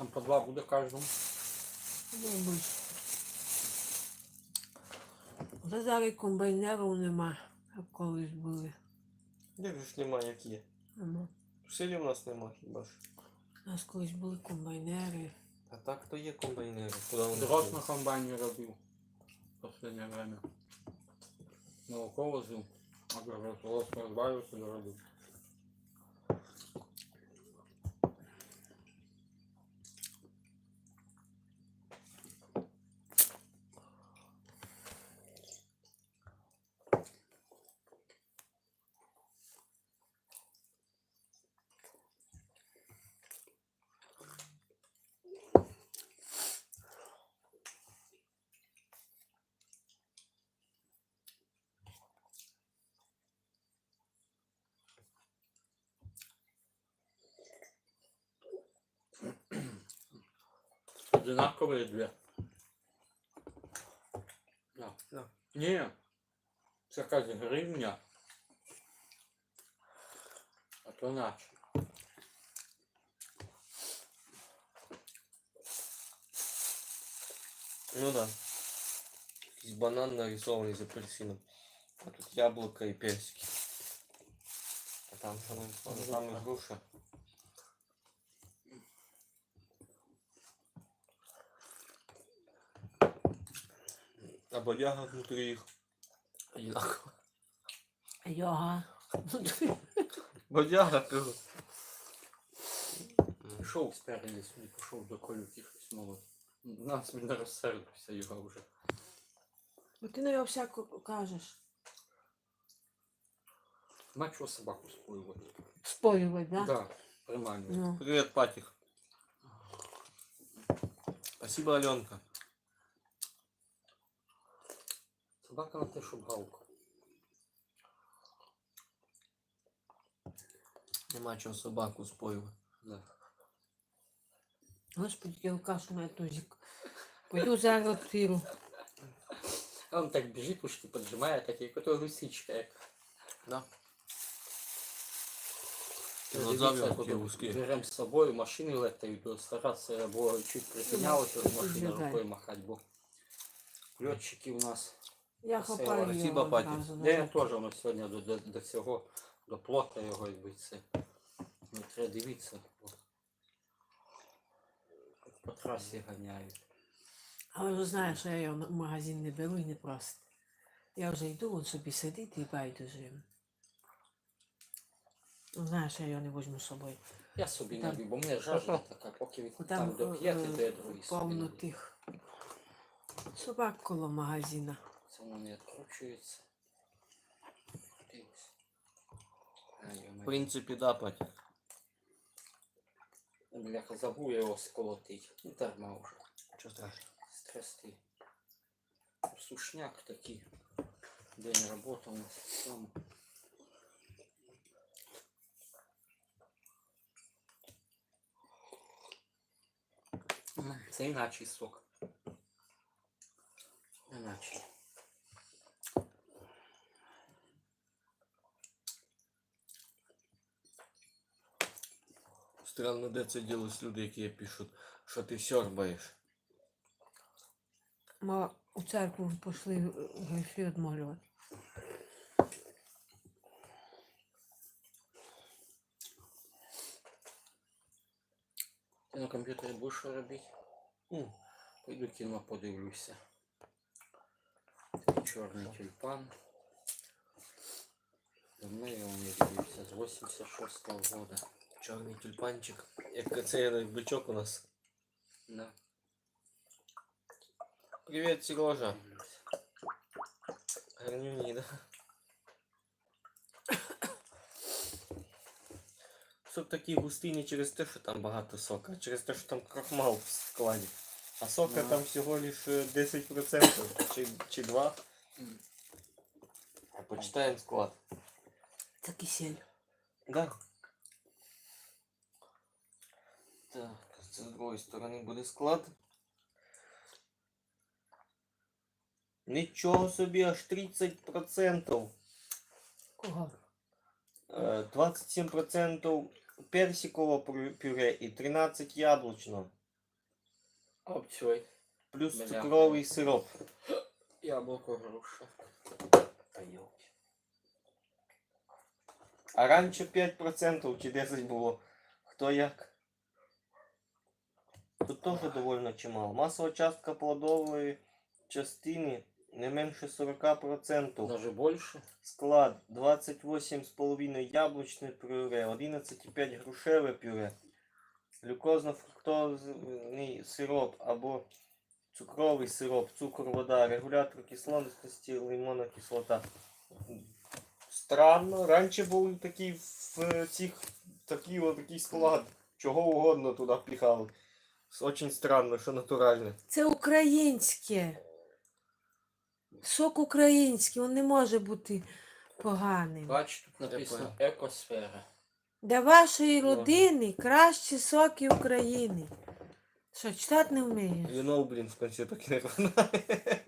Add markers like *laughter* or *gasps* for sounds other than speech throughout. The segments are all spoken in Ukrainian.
Там по два буде кожному. Вже зараз комбайнерів нема, як колись були. Як же ж нема, як є? Нема. В селі в нас нема хіба ж. У нас колись були комбайнери. А так то є комбайнери. Куди вони? Дрот на комбайні робив. в Последнее время. Молоко возив. А розбавився, доробив. Одинаковые две. Да. Да. Ні. Це якась гривня. А то наче. Ну да. Якийсь банан нарисований з апельсином. А тут яблуко і персики. А там що нарисовано? Там і груша. А бодяга внутрі їх. Одинаково. Йога. Бодяга, кажу. Пішов спереді собі, пішов до колюки щось молод. Нас він не розсердився його вже. Бо ти на його всяко кажеш. Начав собаку споювати. Споювати, да? Да, приймально. Ну. Привет, Патик. Спасибо, Аленка. Собака на те, щоб гавка. Нема чого собаку споювати. Да. Господи, я кашу на тузик. Пойду зараз відкрию. А он так біжить, ушки поджимає, так як ото лисичка. Як. Да. Вузькі. Беремо з собою, машини летають, то старатися або чуть припинялося з машини Виглядає. рукою махати, бо льотчики у нас. Я хапаю його Паті. Де я теж воно сьогодні до, до, до цього, до плота його, якби це. Не треба дивитися. бо По трасі ганяють. Але вже знаєш, що я його в магазин не беру і не просто. Я вже йду, він собі сидить і байдуже. Ну, Знаєш, я його не візьму з собою. Я собі Там- набив, бо мене жажда така, поки він там, Там доп'єте, е, то я другий собі повно тих собак коло магазина. Це воно не відкручується. В йо-моє. принципі, да, Патик. Бляха, забув я його сколотить. Ну, дарма вже. Що страшно? Страсти. Сушняк такий. День роботи у нас сам. Це іначий сок. Іначий. Странно, де це ділись люди, які пишуть, що ти сьорбаєш. Ми у церкву пішли е, гріхи відмолювати. Ти на комп'ютері будеш що робити? Пойду кіно подивлюся. Чорний тюльпан. Давно я не дивився, з 86-го года. Чорний тюльпанчик. Як це бичок у нас. Да. Привіт, Сережа. дивлюся. Гарнюні, да? Сок такий густий не через те, що там багато сока, а через те, що там крахмал в складі. А сока Ну. там всього лиш е, 10% чи, чи 2. М. А почитаємо склад. Це кисель. Да. Так, це з другої сторони буде склад. Нічого собі, аж 30%. Кого? Е, 27% персикового пюре і 13 яблучного. Обцой. Плюс Бля. цукровий сироп. *gasps* Яблоко груша. Та йолки. А раніше 5% чи 10 було. Хто як? Тут теж довольно чимало. Масова частка плодової частини не менше 40%. Даже больше. Склад 28,5 яблучне пюре, 11,5 грушеве пюре, глюкозно-фруктозний сироп або цукровий сироп, цукор, вода, регулятор кислотності, лимонна кислота. Странно, раніше були такі в цих такий, от такий склад. Чого угодно туди піхали. Очень странно, що натуральне. Це українське. Сок український, він не може бути поганим. Бач, тут написано екосфера. Для вашої родини кращі соки України. Що, читати не вмієш? Вино, блін, в кінці так не знає.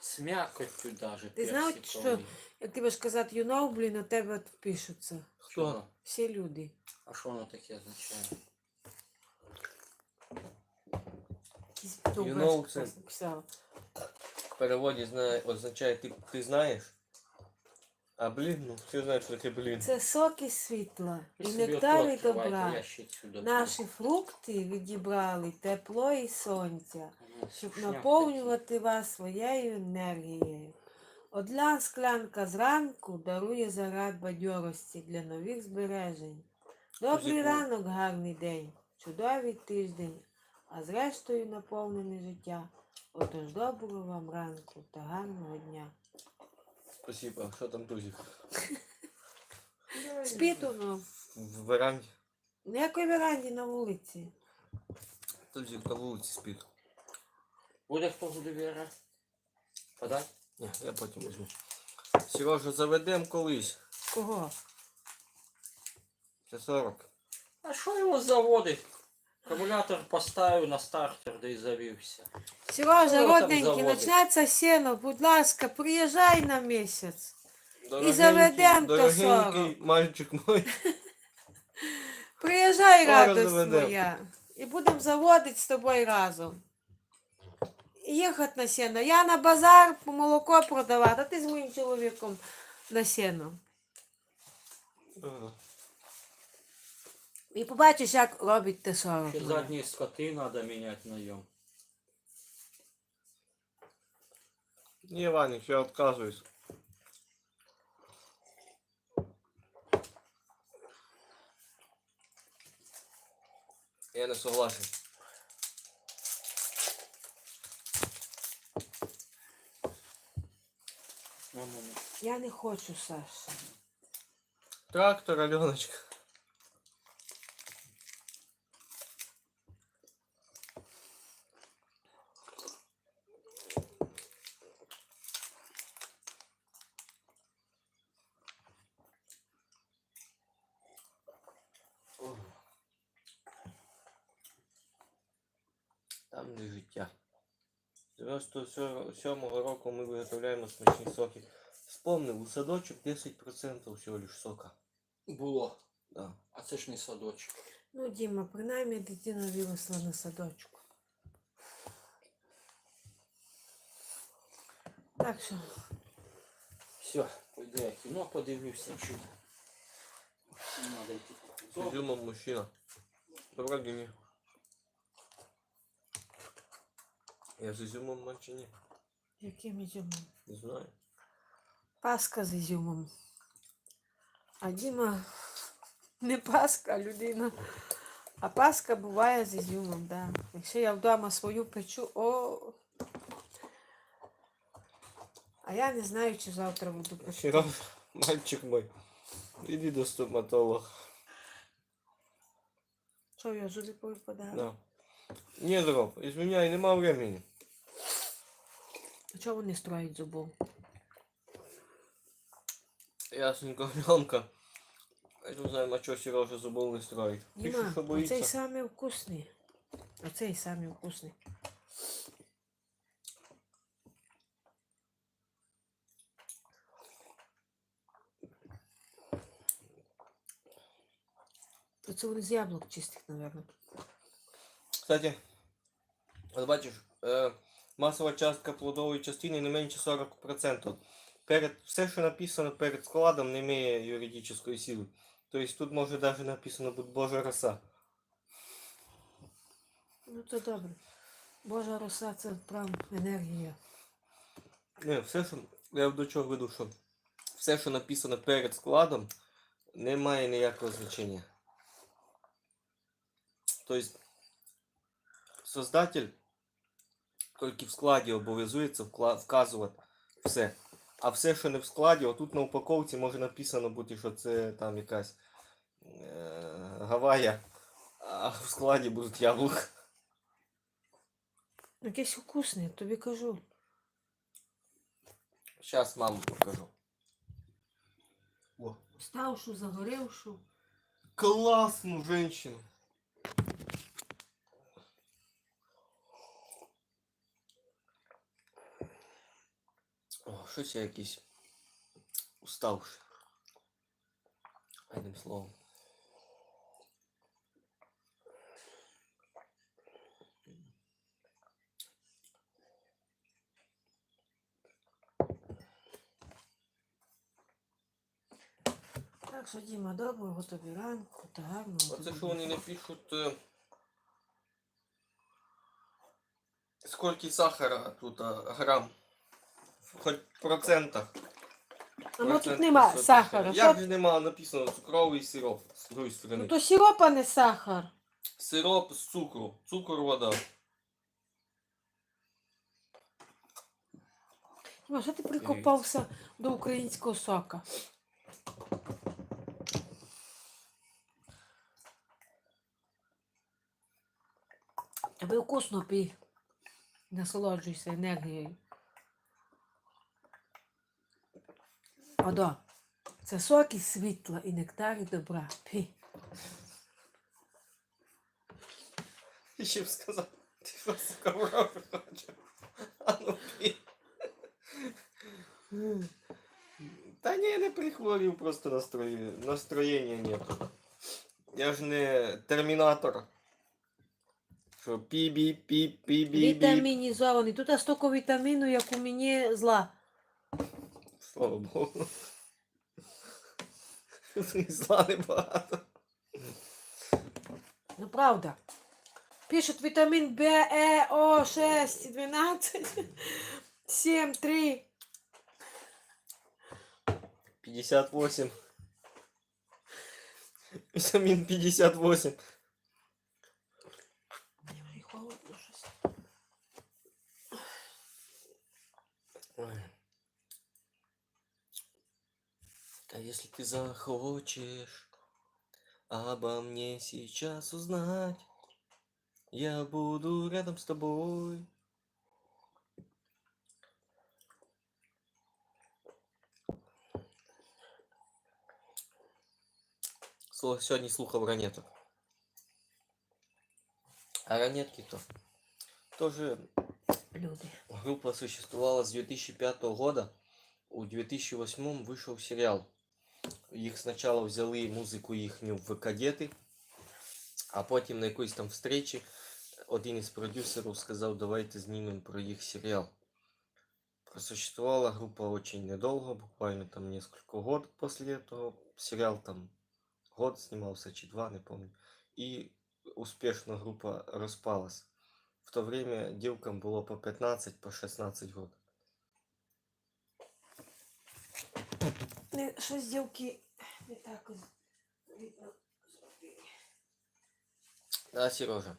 С мякотью даже. Ти знав, персиковой. Як ти будеш казати you know, блін, у тебе тут пишуться. Хто? Всі люди. А що воно таке означає? Якісь know, це-. В переводі знає, означає ти, ти знаєш. А блін, ну всі знають, що таке блін. Це соки світла і нектари добра. Наші фрукти відібрали тепло і сонця, щоб наповнювати вас своєю енергією. Одна склянка зранку дарує заряд бадьорості для нових збережень. Добрий ранок, гарний день, чудовий тиждень, а зрештою наповнене життя. Отож доброго вам ранку та гарного дня. Спасибо. А що там тузик? такий. Спіть воно. В веранді. Ніякої веранді на вулиці. Тузик на вулиці спить. Буде хто буде Віра? Подай? Ні, я потім візьму. Сережа, заведем колись. Кого? Це 40. А що його заводить? Акумулятор поставив на стартер, да і завівся. Сережа, Що родненький, заводить? почнеться сено, будь ласка, приїжджай на місяць. Дорогенький- заведем то Дорогенький мальчик мой. *laughs* Приїжджай, Скоро радость заведем. моя. І будемо заводити з тобою разом. І їхати на сено. Я на базар молоко продавати, а ти з моїм чоловіком на сено. Ага. І побачиш, як робить те 40. Ще задні скоти треба міняти на ньому. Ні, Ваник, я відказуюсь. Я не согласен. Ну, ну, ну. Я не хочу, Саш. Трактор, Альоночка. 97 року ми виготовляємо смачні соки. Вспомнив, у садочок 10% всього лиш сока. Було. Да. А це ж не садочок. Ну, Діма, принаймні дитина виросла на садочку. Так що. Все, пойду я кіно подивлюся, чудо. Надо йти. Діма мужчина. Доброго дня. Я з изюмом наче ні. яким ізюмом? Не знаю. Паска з ізюмом. А Діма не паска, а людина. А паска буває з ізюмом, да. Якщо я вдома свою печу, о. А я не знаю, чи завтра буду печу. Мальчик мой. Иди до стоматолога. Що я зубі повипадаю? Да. Не, дров, извиняй, нема времени. А чого вони строять зубов? Ясненько, *laughs* Ленка. Я не знаю, а что Сережа зубов не строит. Пишет, Діма, что оцей самий вкусний. Оцей самий вкусний. Це вони з яблук чистих, мабуть. Кстати, От бачиш, е, масова частка плодової частини не менше 40%. Перед, все, що написано перед складом, не має юридичної сили. Тобто тут може навіть написано бути Божа роса. Ну то добре. Божа роса це прям енергія. Не, все, що. Я до чого веду, що все, що написано перед складом, не має ніякого значення. Тобто, создатель тільки в складі обов'язується вказувати все. А все, що не в складі, отут на упаковці може написано бути, що це там якась е- Гавая, а в складі будуть яблука. Якесь вкусне, тобі кажу. Зараз маму покажу. О. Ставшу, загоревшу. классную женщину. О, щось я якийсь уставший. Одним словом. Так що, Діма, доброго тобі ранку та гарного. Оце що вони не пишуть. е, Скільки сахара тут а, грам? Хоч в процентах. А ну тут Процент нема що сахара. Як Що... же нема написано цукровий сироп з другої сторони? Ну то сиропа не сахар. Сироп з цукру. Цукор вода. Діма, що ти прикопався до українського сока? Тебе вкусно пій. Насолоджуйся енергією. Одо. Це соки світла і нектар і добра. Пій. І ще б сказав, ти що сука в? А ну пі. Та ні, не прихворів, просто настрої... настроєння нет. Я ж не термінатор. Що пі-бі, пі пі бі Вітамінізований. Тут стільки вітаміну, як у мені зла. Слава Богу. Зла небагато. Ну правда. Пишут витамин В, Э, О, 6, 12, 7, 3. 58. Вітамін 58. Мені вже й холодно щось. Ой. Если ты захочешь обо мне сейчас узнать, я буду рядом с тобой. Сьогодні слухав ранеток. А ранетки то тоже Люди. Группа существовала с 2005 года. У 2008 вышел сериал. Їх спочатку взяли музику їхню в кадети, а потім на якоїсь там встречі один із продюсерів сказав, давайте знімемо про їх серіал. Просуществовала группа очень недолго, буквально там несколько год после этого. Сериал там год снимался, чи два, не помню. И успешно группа распалась. В то время девкам было по 15, по 16 год. Не, щось дівки не так. Да, Сережа.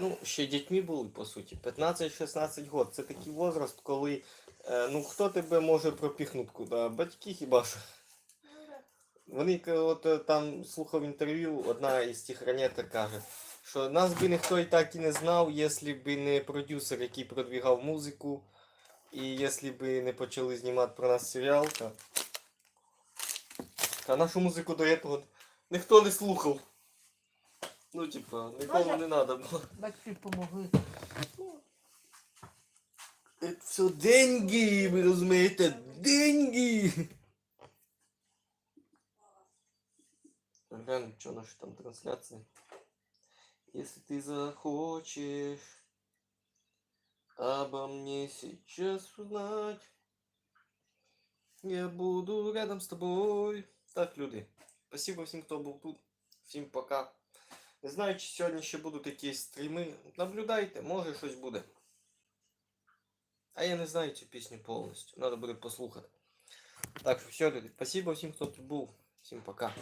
Ну, ще дітьми були, по суті. 15-16 год. Це такий возраст, коли е, ну хто тебе може пропіхнути куди? Батьки хіба що. Вони от е, там слухав інтерв'ю, одна із тих ранеток каже, що нас би ніхто і так і не знав, якщо б не продюсер, який продвігав музику, і якщо б не почали знімати про нас серіал, то... Та нашу музику до цього ніхто не слухав. Ну, типа, нікому не треба було. Батьки помогли. Це все деньги, ви розумієте? Деньги! Глянь, что наши там трансляции. Если ты захочешь обо мне сейчас узнать. Я буду рядом с тобой. Так, люди. Спасибо всім, хто був тут. Всім пока. Не знаю, чи сьогодні ще будуть якісь стріми. Наблюдайте, може щось буде. А я не знаю цю пісню повністю. Надо буде послухати. Так що все, люди. Спасибо всім, хто тут був. Всім пока.